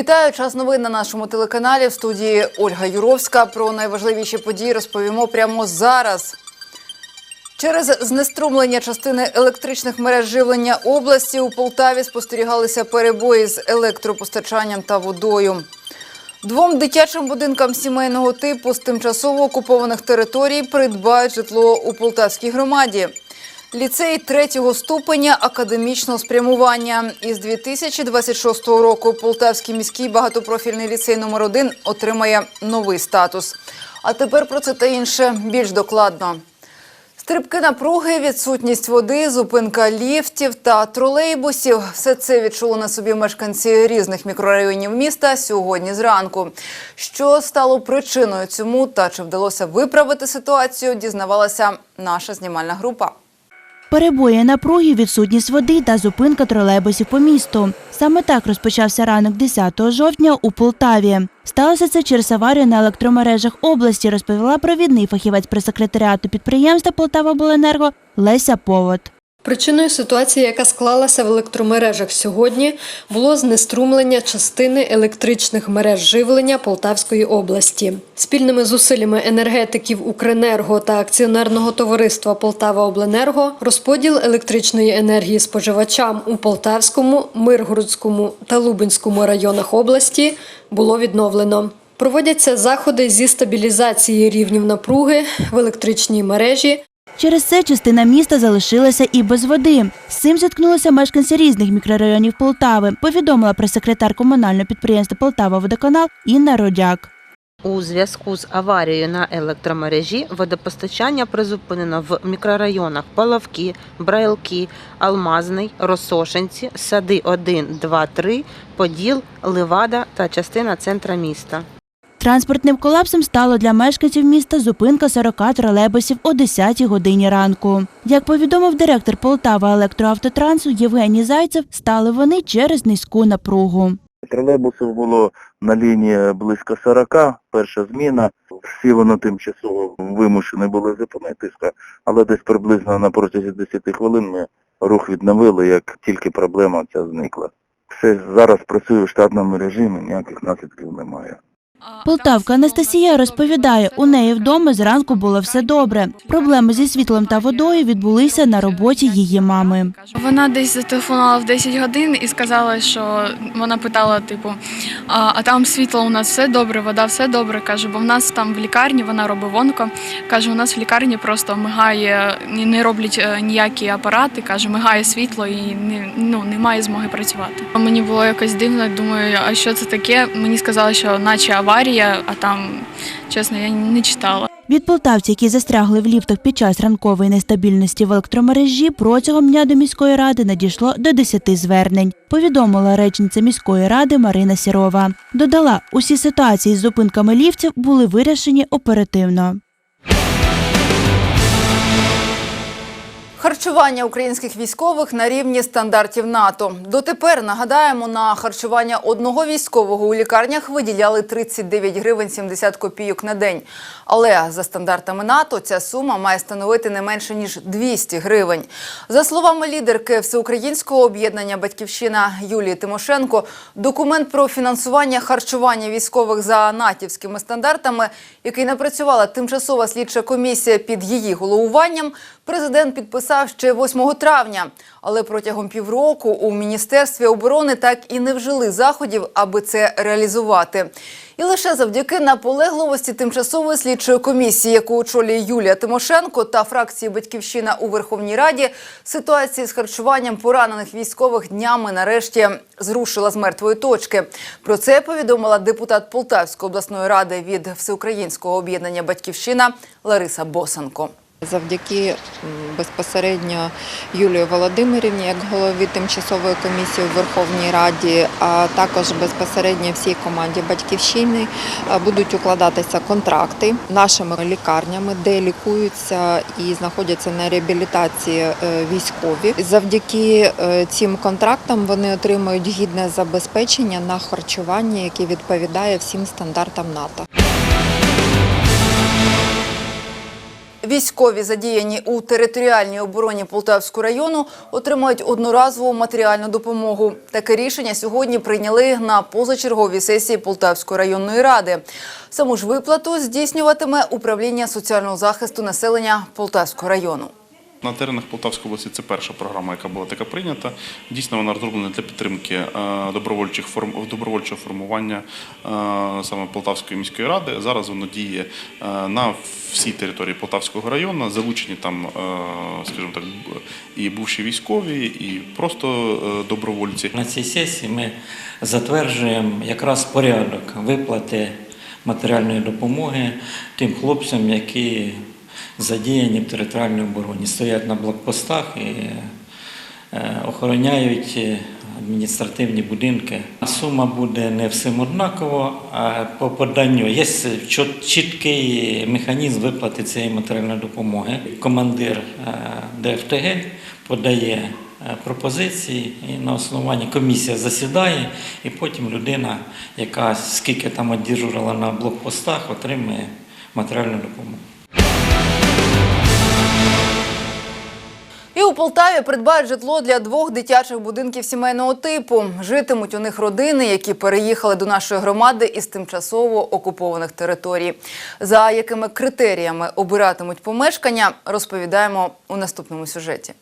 Вітаю час новин на нашому телеканалі. В студії Ольга Юровська. Про найважливіші події розповімо прямо зараз. Через знеструмлення частини електричних мереж живлення області у Полтаві спостерігалися перебої з електропостачанням та водою. Двом дитячим будинкам сімейного типу з тимчасово окупованих територій придбають житло у Полтавській громаді. Ліцей третього ступеня академічного спрямування. Із 2026 року Полтавський міський багатопрофільний ліцей номер 1 отримає новий статус. А тепер про це та інше більш докладно. Стрибки напруги, відсутність води, зупинка ліфтів та тролейбусів – все це відчули на собі мешканці різних мікрорайонів міста сьогодні зранку. Що стало причиною цьому та чи вдалося виправити ситуацію, дізнавалася наша знімальна група. Перебої напруги, відсутність води та зупинка тролейбусів по місту. Саме так розпочався ранок 10 жовтня у Полтаві. Сталося це через аварію на електромережах області, розповіла провідний фахівець прес-секретаріату підприємства Полтавобленерго Леся Повод. Причиною ситуації, яка склалася в електромережах сьогодні, було знеструмлення частини електричних мереж живлення Полтавської області. Спільними зусиллями енергетиків Укренерго та акціонерного товариства Полтава Обленерго розподіл електричної енергії споживачам у Полтавському, Миргородському та Лубенському районах області було відновлено. Проводяться заходи зі стабілізації рівнів напруги в електричній мережі Через це частина міста залишилася і без води. З цим зіткнулися мешканці різних мікрорайонів Полтави, повідомила прес-секретар комунального підприємства Полтава Водоканал Інна Родяк. У зв'язку з аварією на електромережі водопостачання призупинено в мікрорайонах Палавки, Брайлки, Алмазний, Росошинці, Сади 1, 2, 3, Поділ, Ливада та частина центра міста. Транспортним колапсом стало для мешканців міста зупинка 40 тролейбусів о 10-й годині ранку. Як повідомив директор Полтава електроавтотрансу Євгеній Зайцев, стали вони через низьку напругу. Тролейбусів було на лінії близько 40, перша зміна. Всі вони тимчасово вимушені були зупинитися, але десь приблизно на протязі 10 хвилин ми рух відновили, як тільки проблема ця зникла. Все зараз працює в штатному режимі, ніяких наслідків немає. Полтавка Анастасія розповідає, у неї вдома зранку було все добре. Проблеми зі світлом та водою відбулися на роботі її мами. Вона десь зателефонувала в 10 годин і сказала, що вона питала, типу, а, а там світло у нас все добре, вода все добре. каже, бо в нас там в лікарні вона робить вонко. Каже, у нас в лікарні просто мигає, не роблять е, ніякі апарати. каже, мигає світло і не, ну, немає змоги працювати. Мені було якось дивно, думаю, а що це таке? Мені сказали, що наче аварія, а там, чесно, я не читала. Від полтавців, які застрягли в ліфтах під час ранкової нестабільності в електромережі, протягом дня до міської ради надійшло до 10 звернень. Повідомила речниця міської ради Марина Сірова. Додала, усі ситуації з зупинками ліфтів були вирішені оперативно. Харчування українських військових на рівні стандартів НАТО. Дотепер нагадаємо, на харчування одного військового у лікарнях виділяли 39 гривень 70 копійок на день. Але за стандартами НАТО ця сума має становити не менше ніж 200 гривень. За словами лідерки всеукраїнського об'єднання Батьківщина Юлії Тимошенко, документ про фінансування харчування військових за натівськими стандартами, який напрацювала тимчасова слідча комісія під її головуванням, президент підписав ще 8 травня. Але протягом півроку у міністерстві оборони так і не вжили заходів, аби це реалізувати. І лише завдяки наполегливості тимчасової слідчої комісії, яку очолює Юлія Тимошенко та фракції Батьківщина у Верховній Раді, ситуація з харчуванням поранених військових днями нарешті зрушила з мертвої точки. Про це повідомила депутат Полтавської обласної ради від всеукраїнського об'єднання Батьківщина Лариса Босенко. Завдяки безпосередньо Юлії Володимирівні, як голові тимчасової комісії у Верховній Раді, а також безпосередньо всій команді батьківщини е, будуть укладатися контракти нашими лікарнями, де лікуються і знаходяться на реабілітації е, військові. Завдяки е, цим контрактам вони отримують гідне забезпечення на харчування, яке відповідає всім стандартам НАТО. Військові, задіяні у територіальній обороні Полтавського району, отримають одноразову матеріальну допомогу. Таке рішення сьогодні прийняли на позачерговій сесії Полтавської районної ради. Саму ж виплату здійснюватиме управління соціального захисту населення Полтавського району. На теренах Полтавської області це перша програма, яка була така прийнята. Дійсно, вона розроблена для підтримки е, добровольчих форм добровольчого формування е, саме Полтавської міської ради. Зараз воно діє е, на всій території Полтавського району. Залучені там, скажімо так, і бувші військові, і просто добровольці. На цій сесії ми затверджуємо якраз порядок виплати матеріальної допомоги тим хлопцям, які задіяні в територіальній обороні, стоять на блокпостах і е, охороняють е, адміністративні будинки. Сума буде не всім однакова, а по поданню є чіткий механізм виплати цієї матеріальної допомоги. Командир е, ДФТГ подає пропозиції, і на основанні комісія засідає, і потім людина, яка скільки там одержувала на блокпостах, отримує матеріальну допомогу. І у Полтаві придбають житло для двох дитячих будинків сімейного типу. Житимуть у них родини, які переїхали до нашої громади із тимчасово окупованих територій. За якими критеріями обиратимуть помешкання, розповідаємо у наступному сюжеті.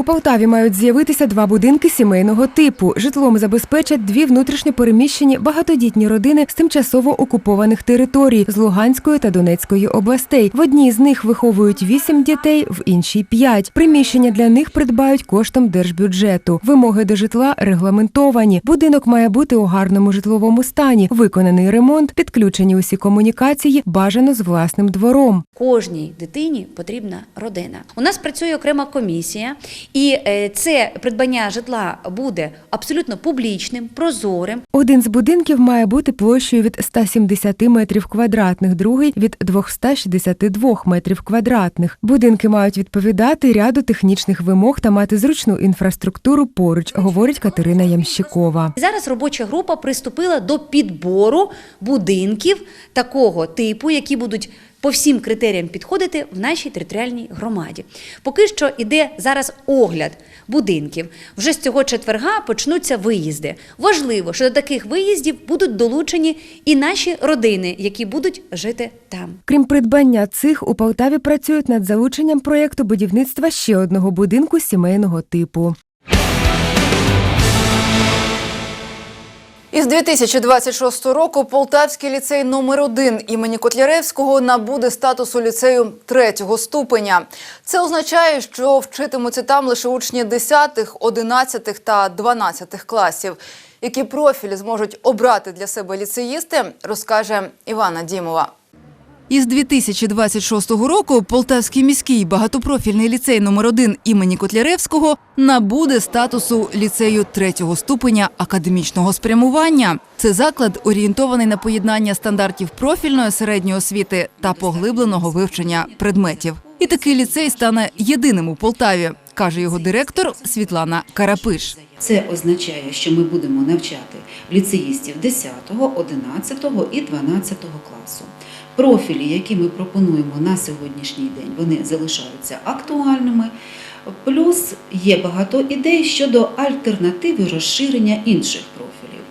У Полтаві мають з'явитися два будинки сімейного типу. Житлом забезпечать дві внутрішньо переміщені багатодітні родини з тимчасово окупованих територій з Луганської та Донецької областей. В одній з них виховують вісім дітей, в іншій п'ять. Приміщення для них придбають коштом держбюджету. Вимоги до житла регламентовані. Будинок має бути у гарному житловому стані, виконаний ремонт, підключені усі комунікації, бажано з власним двором. Кожній дитині потрібна родина. У нас працює окрема комісія, і е, це придбання житла буде абсолютно публічним, прозорим. Один з будинків має бути площею від 170 метрів квадратних, другий від 262 метрів квадратних. Будинки мають відповідати ряду технічних вимог та мати зручну інфраструктуру поруч, говорить Катерина Ямщикова. Зараз робоча група приступила до підбору будинків такого типу, які будуть по всім критеріям підходити в нашій територіальній громаді. Поки що іде зараз огляд будинків. Вже з цього четверга почнуться виїзди. Важливо, що до таких виїздів будуть долучені і наші родини, які будуть жити там. Крім придбання цих, у Полтаві працюють над залученням проєкту будівництва ще одного будинку сімейного типу. Із 2026 року Полтавський ліцей номер 1 імені Котляревського набуде статусу ліцею третього ступеня. Це означає, що вчитимуться там лише учні 10, 11 та 12 класів. Які профілі зможуть обрати для себе ліцеїсти, розкаже Івана Дімова. Із 2026 року Полтавський міський багатопрофільний ліцей номер 1 імені Котляревського набуде статусу ліцею третього ступеня академічного спрямування. Це заклад орієнтований на поєднання стандартів профільної середньої освіти та поглибленого вивчення предметів. І такий ліцей стане єдиним у Полтаві, каже його директор Світлана Карапиш. Це означає, що ми будемо навчати ліцеїстів 10, 11 і 12 класу. Профілі, які ми пропонуємо на сьогоднішній день, вони залишаються актуальними. Плюс є багато ідей щодо альтернативи розширення інших профілів.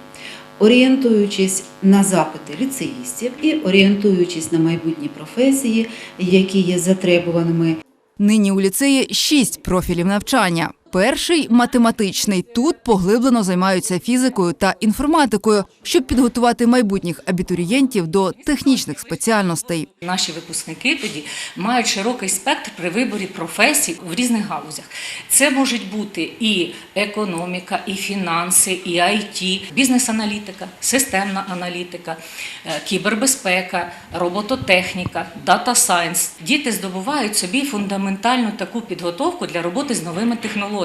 Орієнтуючись на запити ліцеїстів і орієнтуючись на майбутні професії, які є затребуваними Нині у ліцеї шість профілів навчання. Перший математичний. Тут поглиблено займаються фізикою та інформатикою, щоб підготувати майбутніх абітурієнтів до технічних спеціальностей. Наші випускники тоді мають широкий спектр при виборі професій в різних галузях. Це можуть бути і економіка, і фінанси, і IT, бізнес-аналітика, системна аналітика, е, кібербезпека, робототехніка, дата сайенс. Діти здобувають собі фундаментальну таку підготовку для роботи з новими технологіями,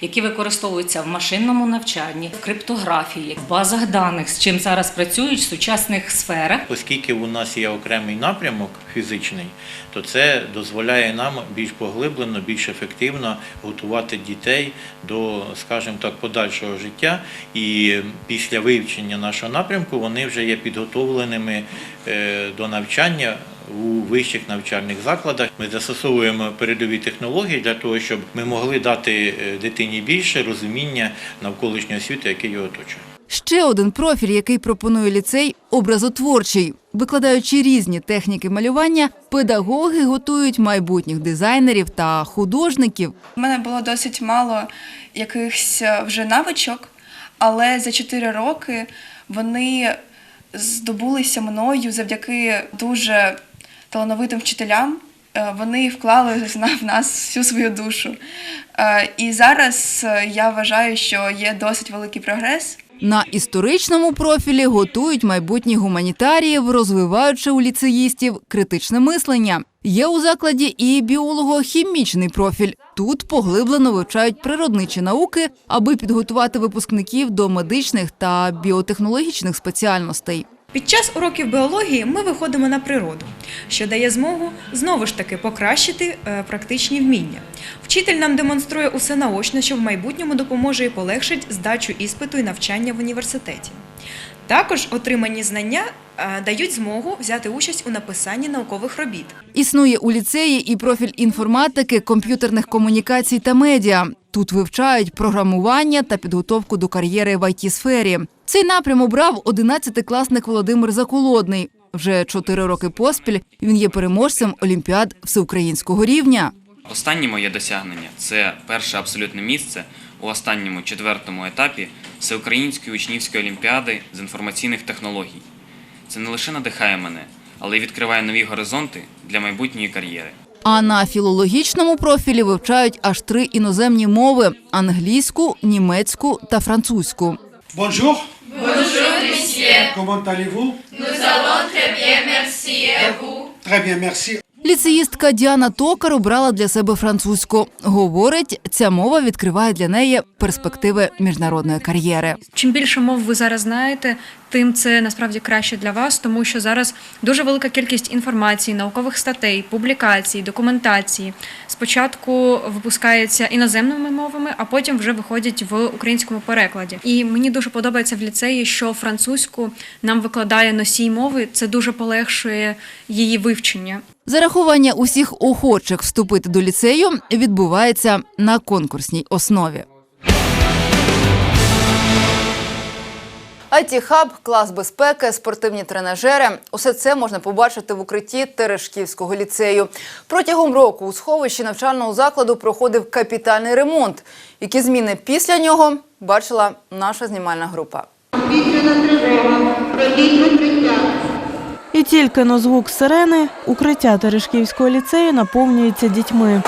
які використовуються в машинному навчанні, в криптографії, в базах даних, з чим зараз працюють в сучасних сферах. Оскільки у нас є окремий напрямок фізичний, то це дозволяє нам більш поглиблено, більш ефективно готувати дітей до, скажімо так, подальшого життя. І після вивчення нашого напрямку вони вже є підготовленими е, до навчання у вищих навчальних закладах. Ми застосовуємо передові технології для того, щоб ми могли дати е, дитині більше розуміння навколишнього світу, який його оточує. Ще один профіль, який пропонує ліцей – образотворчий. Викладаючи різні техніки малювання, педагоги готують майбутніх дизайнерів та художників. У мене було досить мало якихось е, вже навичок, але за 4 роки вони здобулися мною завдяки дуже талановитим вчителям. Е, Вони вклали в нас всю свою душу. Е, І зараз е, я вважаю, що є досить великий прогрес. На історичному профілі готують майбутніх гуманітаріїв, розвиваючи у ліцеїстів критичне мислення. Є у закладі і біолого-хімічний профіль. Тут поглиблено вивчають природничі науки, аби підготувати випускників до медичних та біотехнологічних спеціальностей. Під час уроків біології ми виходимо на природу, що дає змогу знову ж таки покращити е, практичні вміння. Вчитель нам демонструє усе наочно, що в майбутньому допоможе і полегшить здачу іспиту і навчання в університеті. Також отримані знання е, дають змогу взяти участь у написанні наукових робіт. Існує у ліцеї і профіль інформатики, комп'ютерних комунікацій та медіа. Тут вивчають програмування та підготовку до кар'єри в IT-сфері. Цей напрям обрав 11-класник Володимир Заколодний. Вже чотири роки поспіль він є переможцем олімпіад всеукраїнського рівня. Останнє моє досягнення це перше абсолютне місце у останньому четвертому етапі Всеукраїнської учнівської олімпіади з інформаційних технологій. Це не лише надихає мене, але й відкриває нові горизонти для майбутньої кар'єри. А на філологічному профілі вивчають аж три іноземні мови: англійську, німецьку та французьку. Bonjour. Bonjour, monsieur. Comment allez-vous Nous allons très bien, merci. Et vous Très bien, merci. Ліцеїстка Діана Токар обрала для себе французьку. Говорить, ця мова відкриває для неї перспективи міжнародної кар'єри. Чим більше мов ви зараз знаєте, тим це насправді краще для вас, тому що зараз дуже велика кількість інформації, наукових статей, публікацій, документації. Спочатку випускається іноземними мовами, а потім вже виходять в українському перекладі. І мені дуже подобається в ліцеї, що французьку нам викладає носій мови. Це дуже полегшує її вивчення. Зарахування усіх охочих вступити до ліцею відбувається на конкурсній основі. It хаб клас безпеки, спортивні тренажери – усе це можна побачити в укритті Терешківського ліцею. Протягом року у сховищі навчального закладу проходив капітальний ремонт. Які зміни після нього бачила наша знімальна група. І тільки на звук сирени укриття Терешківського ліцею наповнюється дітьми.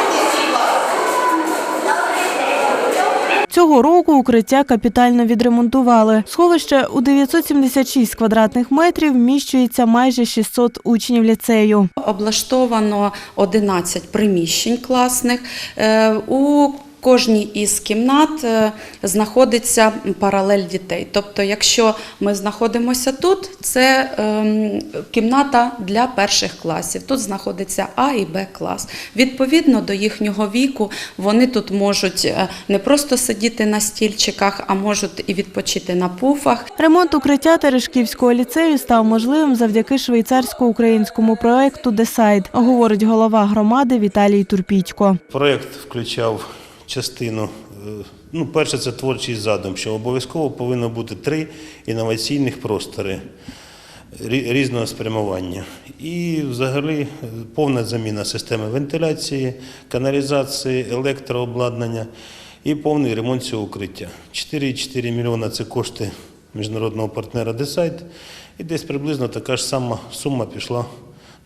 Цього року укриття капітально відремонтували. Сховище у 976 квадратних метрів вміщується майже 600 учнів ліцею. Облаштовано 11 приміщень класних. Е, У кожній із кімнат е, знаходиться паралель дітей. Тобто, якщо ми знаходимося тут, це ем, кімната для перших класів. Тут знаходиться А і Б клас. Відповідно до їхнього віку, вони тут можуть е, не просто сидіти на стільчиках, а можуть і відпочити на пуфах. Ремонт укриття Терешківського ліцею став можливим завдяки швейцарсько-українському проекту «Десайд», говорить голова громади Віталій Турпітько. Проєкт включав частину. е, Ну, перше, це творчий задум, що обов'язково повинно бути три інноваційних простори різного спрямування. І взагалі е, повна заміна системи вентиляції, каналізації, електрообладнання і повний ремонт цього укриття. 4,4 мільйона це кошти міжнародного партнера Десайт, і десь приблизно така ж сама сума пішла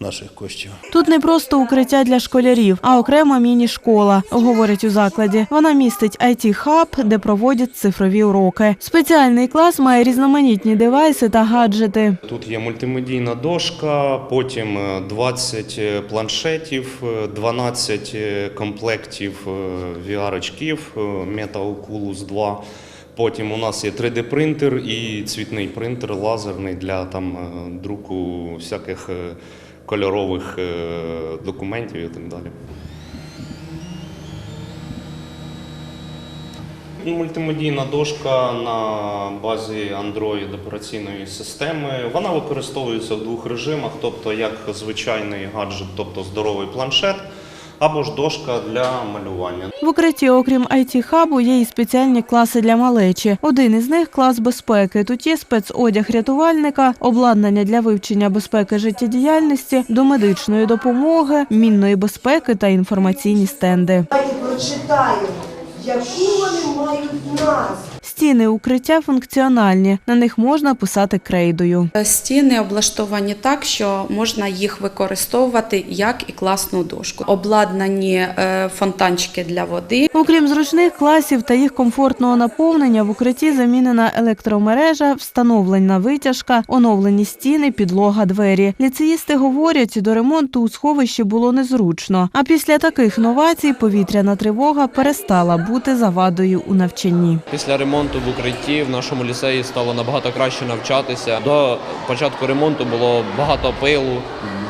наших коштів. Тут не просто укриття для школярів, а окрема міні-школа, говорять у закладі. Вона містить it хаб де проводять цифрові уроки. Спеціальний клас має різноманітні девайси та гаджети. Тут є мультимедійна дошка, потім е, 20 планшетів, е, 12 е, комплектів VR-очків, е, Meta Oculus 2. Потім у нас є 3D-принтер і цвітний принтер лазерний для там е, друку всяких е, кольорових е, документів і так далі. мультимедійна дошка на базі Android операційної системи. Вона використовується в двох режимах, тобто як звичайний гаджет, тобто здоровий планшет, або ж дошка для малювання. В укритті, окрім it хабу є і спеціальні класи для малечі. Один із них клас безпеки. Тут є спецодяг рятувальника, обладнання для вивчення безпеки життєдіяльності, до медичної допомоги, мінної безпеки та інформаційні стенди. Давайте прочитаємо, яку вони мають назву. Стіни укриття функціональні. На них можна писати крейдою. Стіни облаштовані так, що можна їх використовувати як і класну дошку. Обладнані е, фонтанчики для води. Окрім зручних класів та їх комфортного наповнення, в укритті замінена електромережа, встановлена витяжка, оновлені стіни, підлога, двері. Ліцеїсти говорять, до ремонту у сховищі було незручно. А після таких новацій повітряна тривога перестала бути завадою у навчанні. Після ремонту в укритті в нашому ліцеї стало набагато краще навчатися. До початку ремонту було багато пилу,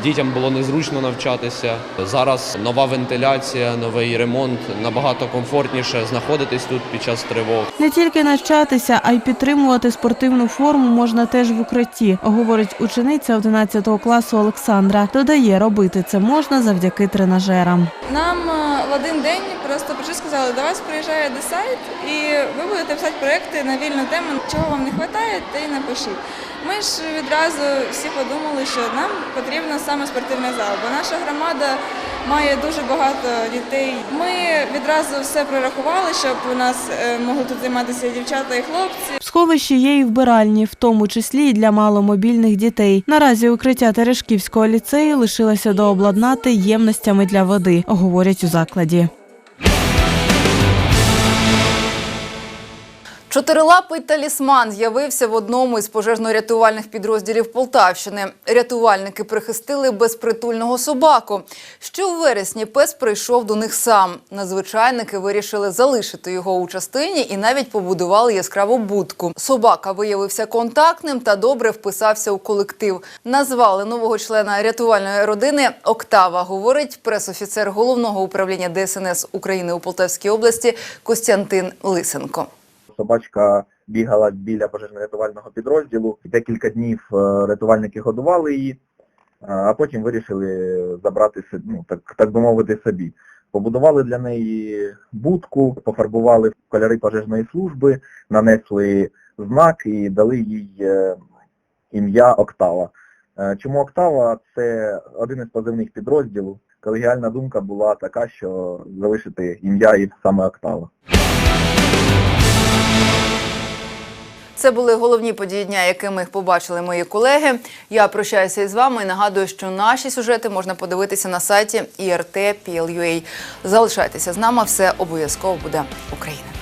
дітям було незручно навчатися. Зараз нова вентиляція, новий ремонт набагато комфортніше знаходитись тут під час тривог. Не тільки навчатися, а й підтримувати спортивну форму можна теж в укритті, говорить учениця 11 класу Олександра. Додає, робити це можна завдяки тренажерам. Нам е, в один день просто прийшли сказали, до вас приїжджає десайт, і ви будете писати проекти на вільну тему, чого вам не вистачає, те й напишіть. Ми ж відразу всі подумали, що нам потрібно саме спортивний зал, бо наша громада має дуже багато дітей. Ми відразу все прорахували, щоб у нас е, могли тут займатися дівчата і хлопці. В сховищі є і вбиральні, в тому числі і для маломобільних дітей. Наразі укриття Терешківського ліцею лишилося дообладнати ємностями для води, говорять у закладі. Чотирилапий талісман з'явився в одному із пожежно-рятувальних підрозділів Полтавщини. Рятувальники прихистили безпритульного собаку. Ще у вересні пес прийшов до них сам. Надзвичайники вирішили залишити його у частині і навіть побудували яскраву будку. Собака виявився контактним та добре вписався у колектив. Назвали нового члена рятувальної родини Октава, говорить пресофіцер головного управління ДСНС України у Полтавській області Костянтин Лисенко. Собачка бігала біля пожежно-рятувального підрозділу. Декілька днів е, рятувальники годували її, е, а потім вирішили забрати ну, так, так би мовити, собі. Побудували для неї будку, пофарбували кольори пожежної служби, нанесли знак і дали їй е, ім'я Октава. Чому Октава? Це один із позивних підрозділу. Колегіальна думка була така, що залишити ім'я і саме Октава. Це були головні події дня, якими побачили мої колеги. Я прощаюся із вами і нагадую, що наші сюжети можна подивитися на сайті IRT.PL.UA. Залишайтеся з нами, все обов'язково буде Україна.